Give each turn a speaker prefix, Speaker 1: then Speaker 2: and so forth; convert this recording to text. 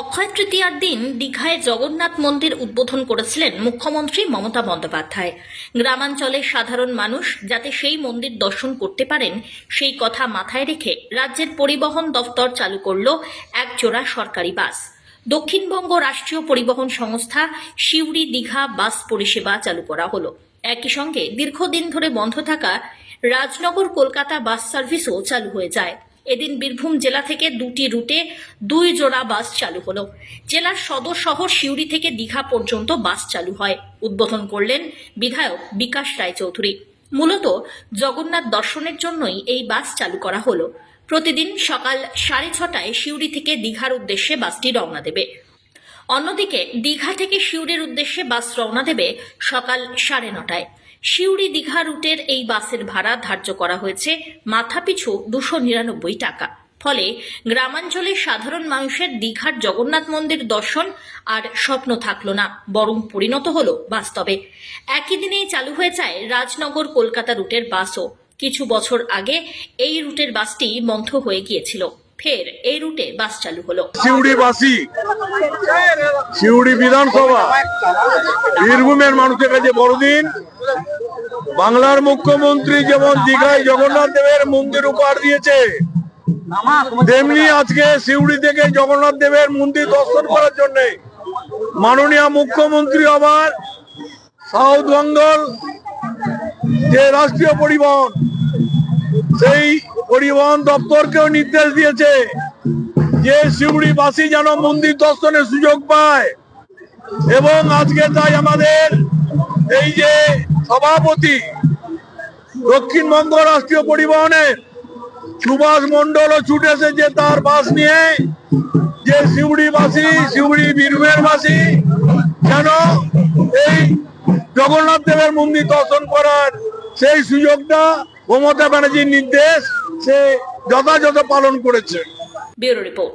Speaker 1: অক্ষয় তৃতীয়ার দিন দীঘায় জগন্নাথ মন্দির উদ্বোধন করেছিলেন মুখ্যমন্ত্রী মমতা বন্দ্যোপাধ্যায়। গ্রামাঞ্চলের সাধারণ মানুষ যাতে সেই মন্দির দর্শন করতে পারেন, সেই কথা মাথায় রেখে রাজ্যের পরিবহন দফতর চালু করল এক জোড়া সরকারি বাস। দক্ষিণবঙ্গ রাষ্ট্রীয় পরিবহন সংস্থা সিউড়ি দীঘা বাস পরিষেবা চালু করা হলো। একই সঙ্গে দীর্ঘদিন ধরে বন্ধ থাকা রাজনগর কলকাতা বাস সার্ভিসও চালু হয়ে যায়। এদিন বীরভূম জেলা থেকে দুটি রুটে দুই জোড়া বাস চালু হলো। জেলার সদর শহর সিউড়ি থেকে দীঘা পর্যন্ত বাস চালু হয়। উদ্বোধন করলেন বিধায়ক বিকাশ রায়চৌধুরী। মূলত জগন্নাথ দর্শনের জন্যই এই বাস চালু করা হলো। প্রতিদিন সকাল সাড়ে ছটায় সিউড়ি থেকে দীঘার উদ্দেশ্যে বাসটি রওনা দেবে। অন্যদিকে দীঘা থেকে সিউড়ির উদ্দেশ্যে বাস রওনা দেবে সকাল সাড়ে নটায়। সিউড়ি দীঘা রুটের এই বাসের ভাড়া ধার্য করা হয়েছে মাথাপিছু দুশো নিরানব্বই টাকা। ফলে গ্রামাঞ্চলের সাধারণ মানুষের দীঘার জগন্নাথ মন্দির দর্শন আর স্বপ্ন থাকল না, বরং পরিণত হলো বাস্তবে। একই দিনেই চালু হয়ে যায় রাজনগর কলকাতা রুটের বাসও। কিছু বছর আগে এই রুটের বাসটি বন্ধ হয়ে গিয়েছিল। ফের এই রুটে বাস চালু হলো।
Speaker 2: সিউড়িবাসী, সিউড়ি বিধানসভা, বীরভূমের মানুষের কাছে বড়দিন। বাংলার মুখ্যমন্ত্রী যেমন দীঘায় জগন্নাথ দেবের মন্দির উপহার দিয়েছে, তেমনি আজকে সিউড়ি থেকে জগন্নাথ দেবের মন্দির দর্শন করার জন্য মাননীয় মুখ্যমন্ত্রী আবার সাউথ বেঙ্গল যে রাষ্ট্রীয় পরিবহন, সেই পরিবহন দপ্তরকেও নির্দেশ দিয়েছে যে শিউড়িবাসী যেন মন্দির দর্শনের সুযোগ পায়। এবং আজকে তাই আমাদের এই যে সভাপতি দক্ষিণবঙ্গ রাষ্ট্রীয় পরিবহনের সুভাষ মন্ডল ছুটে এসেছে তার বাস নিয়ে, যে শিউড়িবাসী শিউড়ি বীরভূমের বাসী যেন এই জগন্নাথ দেবের মন্দির দর্শন করার সেই সুযোগটা মমতা ব্যানার্জির নির্দেশ। সে যথাযথ পালন করেছে।
Speaker 1: Bureau report.